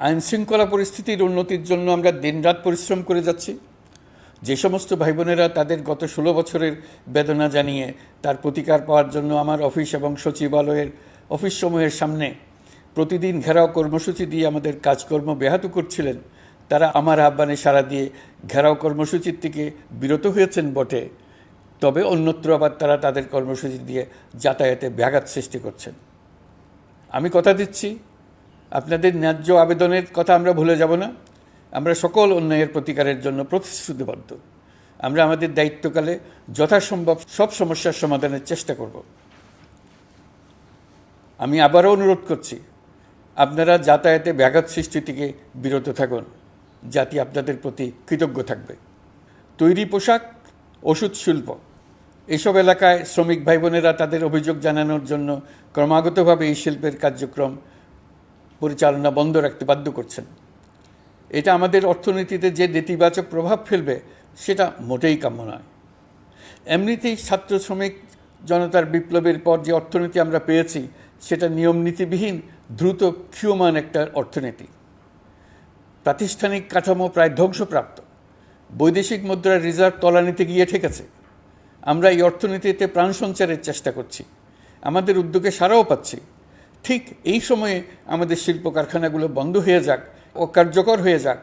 আইন শৃঙ্খলা পরিস্থিতির উন্নতির জন্য আমরা দিনরাত পরিশ্রম করে যাচ্ছি। যে সমস্ত ভাই বোনেরা তাদের গত ষোলো বছরের বেদনা জানিয়ে তার প্রতিকার পাওয়ার জন্য আমার অফিস এবং সচিবালয়ের অফিস সমূহের সামনে প্রতিদিন ঘেরাও কর্মসূচি দিয়ে আমাদের কাজকর্ম ব্যাহত করছিলেন, তারা আমার আহ্বানে সাড়া দিয়ে ঘেরাও কর্মসূচির থেকে বিরত হয়েছেন বটে। তবে অন্যত্র আবার তারা তাদের কর্মসূচি দিয়ে যাতায়াতে ব্যাঘাত সৃষ্টি করছেন। আমি কথা দিচ্ছি আপনাদের ন্যায্য আবেদনের কথা আমরা ভুলে যাব না। আমরা সকল অন্যায়ের প্রতিকারের জন্য প্রতিশ্রুতিবদ্ধ। আমরা আমাদের দায়িত্বকালে যথাসম্ভব সব সমস্যার সমাধানের চেষ্টা করব। আমি আবারও অনুরোধ করছি, আপনারা যাতায়াতে ব্যাঘাত সৃষ্টি থেকে বিরত থাকুন। জাতি আপনাদের প্রতি কৃতজ্ঞ থাকবে। তৈরি পোশাক, ওষুধ, শিল্প, এসব এলাকায় শ্রমিক ভাই বোনেরা তাদের অভিযোগ জানানোর জন্য ক্রমাগতভাবে এই শিল্পের কার্যক্রম পরিচালনা বন্ধ রাখতে বাধ্য করছেন। এটা আমাদের অর্থনীতিতে যে নেতিবাচক প্রভাব ফেলবে, সেটা মোটেই কাম্য নয়। এমনিতেই ছাত্র শ্রমিক জনতার বিপ্লবের পর যে অর্থনীতি আমরা পেয়েছি, সেটা নিয়ম নীতিবিহীন দ্রুত ক্ষীয়মান একটা অর্থনীতি। প্রাতিষ্ঠানিক কাঠামো প্রায় ধ্বংসপ্রাপ্ত। বৈদেশিক মুদ্রার রিজার্ভ তলানিতে গিয়ে ঠেকেছে। আমরা এই অর্থনীতিতে প্রাণ সঞ্চারের চেষ্টা করছি। আমাদের উদ্যোগে সারাও পাচ্ছি। ঠিক এই সময়ে আমাদের শিল্প কারখানাগুলো বন্ধ হয়ে যাক ও কার্যকর হয়ে যাক,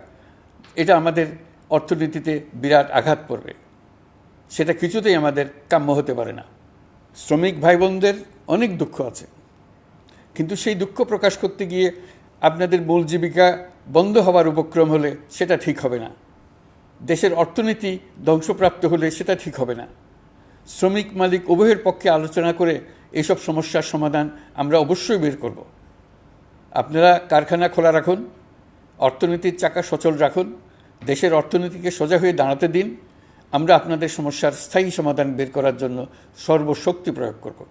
এটা আমাদের অর্থনীতিতে বিরাট আঘাত পড়বে। সেটা কিছুতেই আমাদের কাম্য হতে পারে না। শ্রমিক ভাই বোনদের অনেক দুঃখ আছে। কিন্তু সেই দুঃখ প্রকাশ করতে গিয়ে আপনাদের মূল জীবিকা বন্ধ হওয়ার উপক্রম হলে সেটা ঠিক হবে না। দেশের অর্থনীতি ধ্বংসপ্রাপ্ত হলে সেটা ঠিক হবে না। শ্রমিক মালিক উভয়ের পক্ষে আলোচনা করে এসব সমস্যার সমাধান আমরা অবশ্যই বের করব। আপনারা কারখানা খোলা রাখুন, অর্থনীতির চাকা সচল রাখুন, দেশের অর্থনীতিকে সোজা হয়ে দাঁড়াতে দিন। আমরা আপনাদের সমস্যার স্থায়ী সমাধান বের করার জন্য সর্বশক্তি প্রয়োগ করব।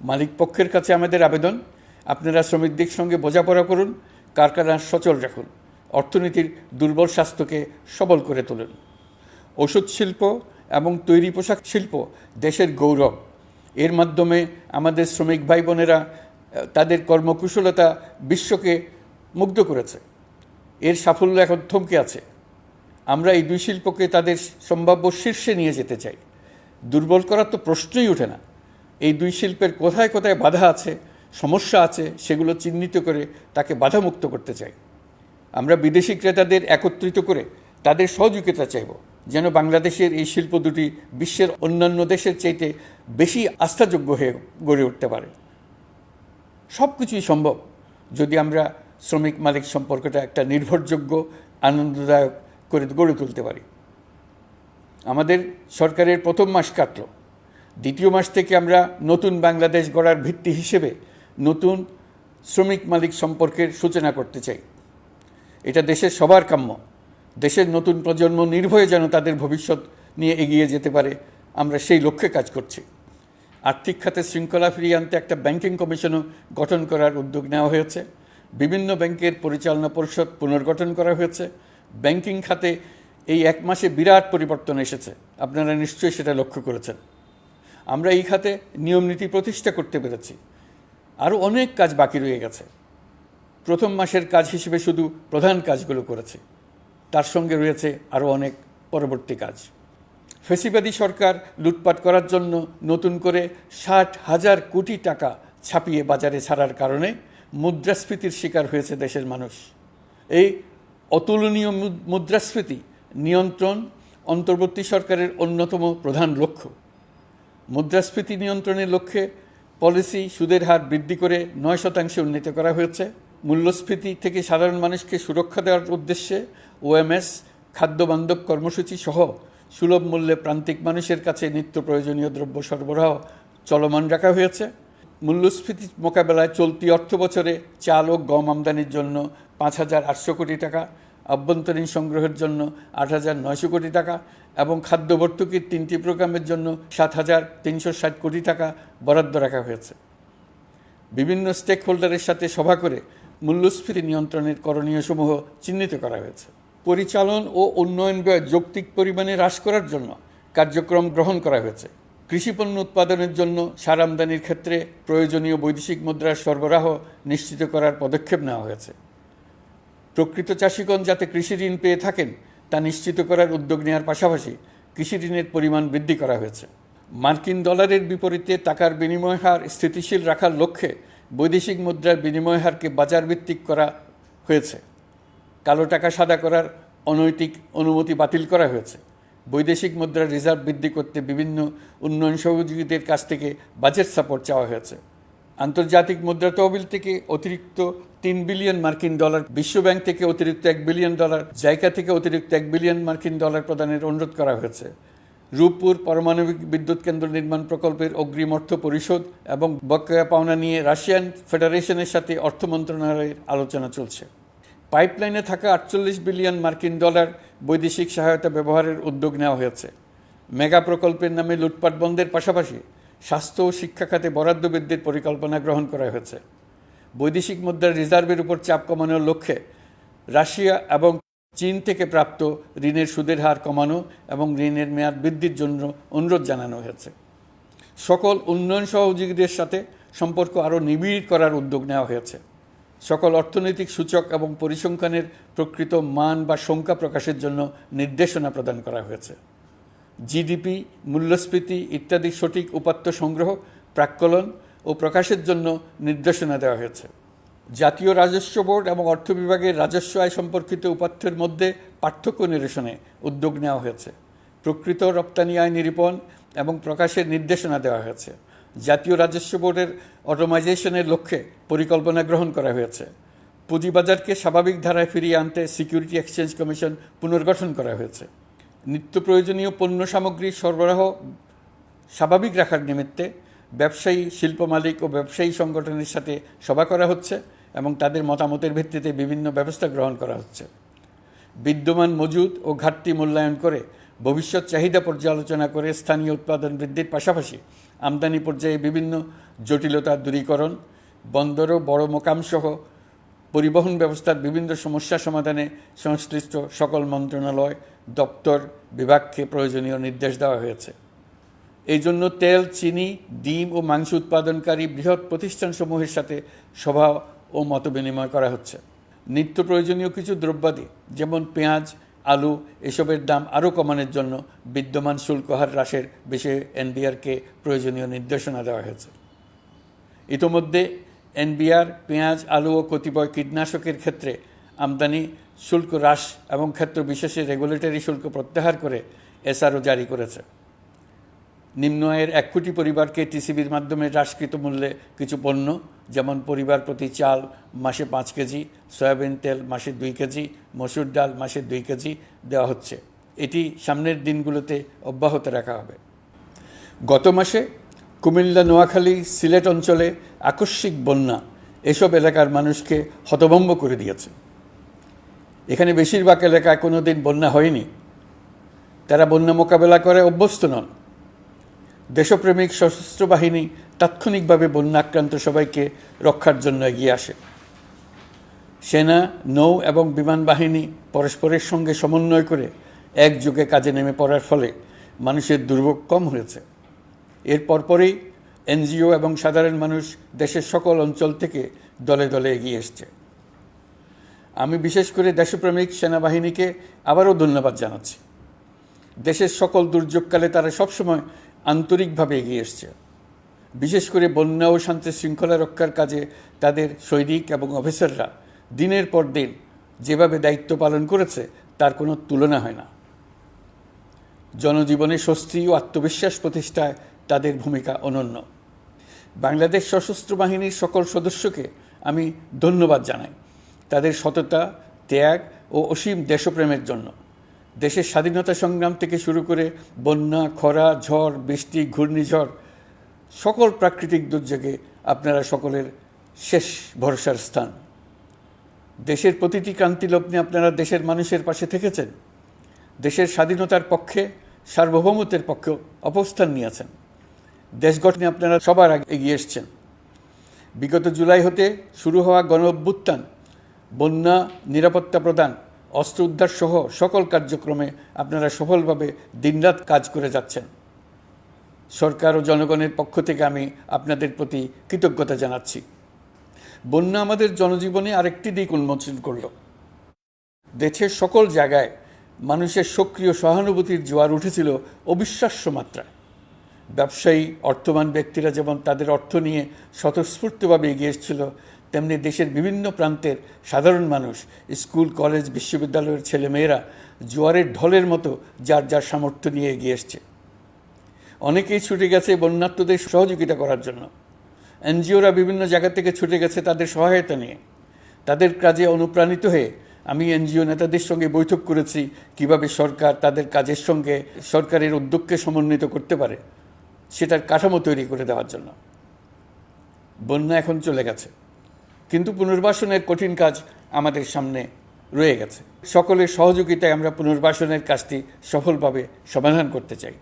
মালিক পক্ষের কাছে আমাদের আবেদন, আপনারা শ্রমিকদের সঙ্গে বোঝাপড়া করুন, কারখানা সচল রাখুন, অর্থনীতির দুর্বল স্বাস্থ্যকে সবল করে তুলুন। ওষুধ শিল্প এবং তৈরি পোশাক শিল্প দেশের গৌরব। এর মাধ্যমে আমাদের শ্রমিক ভাই বোনেরা তাদের কর্মকুশলতা বিশ্বকে মুগ্ধ করেছে। এর সাফল্য এখন থমকে আছে। আমরা এই দুই শিল্পকে তাদের সম্ভাব্য শীর্ষে নিয়ে যেতে চাই। দুর্বল করার তো প্রশ্নই ওঠে না। এই দুই শিল্পের কোথায় কোথায় বাধা আছে, সমস্যা আছে, সেগুলো চিহ্নিত করে তাকে বাধামুক্ত করতে চাই। আমরা বিদেশি ক্রেতাদের একত্রিত করে তাদের সহযোগিতা চাইব। যেন বাংলাদেশের এই শিল্প দুটি বিশ্বের অন্যান্য দেশের চাইতে বেশি আস্থাযোগ্য হয়ে গড়ে উঠতে পারে। সব কিছুই সম্ভব যদি আমরা শ্রমিক মালিক সম্পর্কটা একটা নির্ভরযোগ্য, আনন্দদায়ক করে গড়ে তুলতে পারি। আমাদের সরকারের প্রথম মাস কাটল। দ্বিতীয় মাস থেকে আমরা নতুন বাংলাদেশ গড়ার ভিত্তি হিসেবে নতুন শ্রমিক মালিক সম্পর্কের সূচনা করতে চাই। এটা দেশের সবার কাম্য। দেশের নতুন প্রজন্ম নির্ভয়ে যেন তাদের ভবিষ্যৎ নিয়ে এগিয়ে যেতে পারে, আমরা সেই লক্ষ্যে কাজ করছি। আর্থিক খাতে শৃঙ্খলা ফিরিয়ে আনতে একটা ব্যাংকিং কমিশনও গঠন করার উদ্যোগ নেওয়া হয়েছে। বিভিন্ন ব্যাংকের পরিচালনা পরিষদ পুনর্গঠন করা হয়েছে। ব্যাংকিং খাতে এই এক মাসে বিরাট পরিবর্তন এসেছে। আপনারা নিশ্চয়ই সেটা লক্ষ্য করেছেন। আমরা এই খাতে নিয়মনীতি প্রতিষ্ঠা করতে পেরেছি। আরও অনেক কাজ বাকি রয়ে গেছে। প্রথম মাসের কাজ হিসেবে শুধু প্রধান কাজগুলো করেছে। তার সঙ্গে রয়েছে আরও অনেক পরবর্তী কাজ। ফেসিবাদী সরকার লুটপাট করার জন্য নতুন করে ষাট হাজার কোটি টাকা ছাপিয়ে বাজারে ছাড়ার কারণে মুদ্রাস্ফীতির শিকার হয়েছে দেশের মানুষ। এই অতুলনীয় মুদ্রাস্ফীতি নিয়ন্ত্রণ অন্তর্বর্তী সরকারের অন্যতম প্রধান লক্ষ্য। মুদ্রাস্ফীতি নিয়ন্ত্রণের লক্ষ্যে পলিসি সুদের হার বৃদ্ধি করে নয় শতাংশে উন্নীত করা হয়েছে। মূল্যস্ফীতি থেকে সাধারণ মানুষকে সুরক্ষা দেওয়ার উদ্দেশ্যে ওএমএস, খাদ্যবান্ধব কর্মসূচি সহ সুলভ মূল্যে প্রান্তিক মানুষের কাছে নিত্য প্রয়োজনীয় দ্রব্য সরবরাহ চলমান রাখা হয়েছে। মূল্যস্ফীতি মোকাবেলায় চলতি অর্থ বছরে চাল ও গম আমদানির জন্য পাঁচ হাজার আটশো কোটি টাকা, আভ্যন্তরীণ সংগ্রহের জন্য আট হাজার নয়শো কোটি টাকা এবং খাদ্য ভর্তুকির তিনটি প্রোগ্রামের জন্য সাত হাজার তিনশো ষাট কোটি টাকা বরাদ্দ রাখা হয়েছে। বিভিন্ন স্টেক হোল্ডারের সাথে সভা করে মূল্যস্ফীতি নিয়ন্ত্রণের করণীয় সমূহ চিহ্নিত করা হয়েছে। পরিচালন ও উন্নয়ন ব্যয় যৌক্তিক পরিমাণে হ্রাস করার জন্য কার্যক্রম গ্রহণ করা হয়েছে। কৃষিপণ্য উৎপাদনের জন্য সার আমদানির ক্ষেত্রে প্রয়োজনীয় বৈদেশিক মুদ্রার সরবরাহ নিশ্চিত করার পদক্ষেপ নেওয়া হয়েছে। প্রকৃত চাষিগণ যাতে কৃষি ঋণ পেয়ে থাকেন, তা নিশ্চিত করার উদ্যোগ নেওয়ার পাশাপাশি কৃষি ঋণের পরিমাণ বৃদ্ধি করা হয়েছে। মার্কিন ডলারের বিপরীতে টাকার বিনিময় হার স্থিতিশীল রাখার লক্ষ্যে বৈদেশিক মুদ্রার বিনিময় হারকে বাজার ভিত্তিক করা হয়েছে। কালো টাকা সাদা করার অনৈতিক অনুমতি বাতিল করা হয়েছে। বৈদেশিক মুদ্রার রিজার্ভ বৃদ্ধি করতে বিভিন্ন উন্নয়ন সহযোগীদের কাছ থেকে বাজেট সাপোর্ট চাওয়া হয়েছে। আন্তর্জাতিক মুদ্রা তহবিল থেকে অতিরিক্ত তিন বিলিয়ন মার্কিন ডলার, বিশ্বব্যাংক থেকে অতিরিক্ত এক বিলিয়ন ডলার জায়গা থেকে অতিরিক্ত এক বিলিয়ন মার্কিন ডলার প্রদানের অনুরোধ করা হয়েছে। রূপপুর পারমাণবিক বিদ্যুৎ কেন্দ্র নির্মাণ প্রকল্পের অগ্রিম অর্থ পরিশোধ এবং বকেয়া পাওনা নিয়ে রাশিয়ান ফেডারেশনের সাথে অর্থ মন্ত্রণালয়ের আলোচনা চলছে। পাইপলাইনে থাকা আটচল্লিশ বিলিয়ন মার্কিন ডলার বৈদেশিক সহায়তা ব্যবহারের উদ্যোগ নেওয়া হয়েছে। মেগা প্রকল্পের নামে লুটপাট বন্ধের পাশাপাশি স্বাস্থ্য ও শিক্ষা খাতে বরাদ্দ বৃদ্ধির পরিকল্পনা গ্রহণ করা হয়েছে। বৈদেশিক মুদ্রার রিজার্ভের উপর চাপ কমানোর লক্ষ্যে রাশিয়া এবং চীন থেকে প্রাপ্ত ঋণের সুদের হার কমানো এবং ঋণের মেয়াদ বৃদ্ধির জন্য অনুরোধ জানানো হয়েছে। সকল উন্নয়ন সহযোগীদের সাথে সম্পর্ক আরও নিবিড় করার উদ্যোগ নেওয়া হয়েছে। সকল অর্থনৈতিক সূচক এবং পরিসংখ্যানের প্রকৃত মান বা সংখ্যা প্রকাশের জন্য নির্দেশনা প্রদান করা হয়েছে। জিডিপি, মূল্যস্ফীতি ইত্যাদি সঠিক উপাত্ত সংগ্রহ, প্রাক্কলন ও প্রকাশের জন্য নির্দেশনা দেওয়া হয়েছে। জাতীয় রাজস্ব বোর্ড এবং অর্থ বিভাগের রাজস্ব আয় সম্পর্কিত উপাত্তের মধ্যে পার্থক্য নিরসনে উদ্যোগ নেওয়া হয়েছে। প্রকৃত রপ্তানি আয় নিরূপণ এবং প্রকাশের নির্দেশনা দেওয়া হয়েছে। জাতীয় রাজস্ব বোর্ডের অটোমাইজেশনের লক্ষ্যে পরিকল্পনা গ্রহণ করা হয়েছে। পুঁজিবাজারকে স্বাভাবিক ধারায় ফিরিয়ে আনতে সিকিউরিটি এক্সচেঞ্জ কমিশন পুনর্গঠন করা হয়েছে। নিত্য প্রয়োজনীয় পণ্য সামগ্রী সরবরাহ স্বাভাবিক রাখার নিমিত্তে ব্যবসায়ী, শিল্প মালিক ও ব্যবসায়ী সংগঠনের সাথে সভা করা হচ্ছে। এবং তাদের মতামতের ভিত্তিতে বিভিন্ন ব্যবস্থা গ্রহণ করা হচ্ছে। বিদ্যমান মজুদ ও ঘাটতি মূল্যায়ন করে ভবিষ্যৎ চাহিদা পর্যালোচনা করে স্থানীয় উৎপাদন বৃদ্ধির পাশাপাশি আমদানি পর্যায়ে বিভিন্ন জটিলতা দূরীকরণ, বন্দর ও বড় মোকামসহ পরিবহন ব্যবস্থার বিভিন্ন সমস্যা সমাধানে সংশ্লিষ্ট সকল মন্ত্রণালয়, দপ্তর, বিভাগকে প্রয়োজনীয় নির্দেশ দেওয়া হয়েছে। এই জন্য তেল, চিনি, ডিম ও মাংস উৎপাদনকারী বৃহৎ প্রতিষ্ঠানসমূহের সাথে সভা ও মতবিনিময় করা হচ্ছে। নিত্য প্রয়োজনীয় কিছু দ্রব্যাদি, যেমন পেঁয়াজ, আলু, এসবের দাম আরও কমানোর জন্য বিদ্যমান শুল্ক হার হ্রাসের বিষয়ে এনবিআরকে প্রয়োজনীয় নির্দেশনা দেওয়া হয়েছে। ইতোমধ্যে এনবিআর পেঁয়াজ, আলু ও কতিপয় কীটনাশকের ক্ষেত্রে আমদানি, শুল্ক হ্রাস এবং ক্ষেত্র বিশেষে রেগুলেটরি শুল্ক প্রত্যাহার করে এসআরও জারি করেছে। নিম্ন আয়ের এক কোটি পরিবারকে টিসিবির মাধ্যমে হ্রাসকৃত মূল্যে কিছু পণ্য, যেমন পরিবার প্রতি চাল মাসে পাঁচ কেজি, সয়াবিন তেল মাসে দুই কেজি, মসুর ডাল মাসে দুই কেজি দেওয়া হচ্ছে। এটি সামনের দিনগুলোতে অব্যাহত রাখা হবে। গত মাসে কুমিল্লা, নোয়াখালী, সিলেট অঞ্চলে আকস্মিক বন্যা এসব এলাকার মানুষকে হতভম্ব করে দিয়েছে। এখানে বেশিরভাগ এলাকায় কোনো দিন বন্যা হয়নি। তারা বন্যা মোকাবেলা করে অভ্যস্ত নন। দেশপ্রেমিক সশস্ত্র বাহিনী তাৎক্ষণিকভাবে বন্যা আক্রান্ত সবাইকে রক্ষার জন্য এগিয়ে আসে। সেনা, নৌ এবং বিমান বাহিনী পরস্পরের সঙ্গে সমন্বয় করে একযোগে কাজে নেমে পড়ার ফলে মানুষের দুর্ভোগ কম হয়েছে। এর পরপরই এনজিও এবং সাধারণ মানুষ দেশের সকল অঞ্চল থেকে দলে দলে এগিয়ে এসছে। আমি বিশেষ করে দেশপ্রেমিক সেনাবাহিনীকে আবারও ধন্যবাদ জানাচ্ছি। দেশের সকল দুর্যোগকালে তারা সবসময় আন্তরিকভাবে এগিয়ে এসছে। বিশেষ করে বন্যা ও শান্তি শৃঙ্খলা রক্ষার কাজে তাদের সৈনিক এবং অফিসাররা দিনের পর দিন যেভাবে দায়িত্ব পালন করেছে, তার কোনো তুলনা হয় না। জনজীবনে স্বস্তি ও আত্মবিশ্বাস প্রতিষ্ঠায় তাদের ভূমিকা অনন্য। বাংলাদেশ সশস্ত্র বাহিনীর সকল সদস্যকে আমি ধন্যবাদ জানাই। তাদের সততা, ত্যাগ ও অসীম দেশপ্রেমের জন্য। দেশের স্বাধীনতা সংগ্রাম থেকে শুরু করে বন্যা, খরা, ঝড়, বৃষ্টি, ঘূর্ণিঝড়, সকল প্রাকৃতিক দুর্যোগে আপনারা সকলের শেষ ভরসার স্থান। দেশের প্রতিটি ক্রান্তি লগ্নে আপনারা দেশের মানুষের পাশে থেকেছেন। দেশের স্বাধীনতার পক্ষে, সার্বভৌমত্বের পক্ষে অবস্থান নিয়েছেন। দেশ গঠনে আপনারা সবার আগে এগিয়ে এসছেন। বিগত জুলাই হতে শুরু হওয়া গণ অভ্যুত্থান বন্যা নিরাপত্তা প্রদান অস্ত্র উদ্ধার সহ সকল কার্যক্রমে আপনারা সফলভাবে দিনরাত কাজ করে যাচ্ছেন। সরকার ও জনগণের পক্ষ থেকে আমি আপনাদের প্রতি কৃতজ্ঞতা জানাচ্ছি। বন্যা আমাদের জনজীবনে আরেকটি দিক উন্মোচন করল। দেশের সকল জায়গায় মানুষের সক্রিয় সহানুভূতির জোয়ার উঠেছিল অবিশ্বাস্য মাত্রায়। ব্যবসায়ী, অর্থবান ব্যক্তিরা যেমন তাদের অর্থ নিয়ে স্বতঃস্ফূর্তভাবে এগিয়ে এসেছিল, তেমনি দেশের বিভিন্ন প্রান্তের সাধারণ মানুষ, স্কুল, কলেজ, বিশ্ববিদ্যালয়ের ছেলেমেয়েরা জোয়ারের ঢলের মতো যার যার সামর্থ্য নিয়ে এগিয়ে এসছে। অনেকেই ছুটে গেছে বন্যার্থদের সহযোগিতা করার জন্য। এনজিওরা বিভিন্ন জায়গা থেকে ছুটে গেছে তাদের সহায়তা নিয়ে। তাদের কাজে অনুপ্রাণিত হয়ে আমি এনজিও নেতাদের সঙ্গে বৈঠক করেছি, কীভাবে সরকার তাদের কাজের সঙ্গে সরকারের উদ্যোগকে সমন্বিত করতে পারে। সেটার কাঠামো তৈরি করে দেওয়ার জন্য। বন্যা এখন চলে গেছে। কিন্তু পুনর্বাসনের কঠিন কাজ আমাদের সামনে রয়ে গেছে। সকলের সহযোগিতায় আমরা পুনর্বাসনের কাজটি সফলভাবে সমাধান করতে চাই।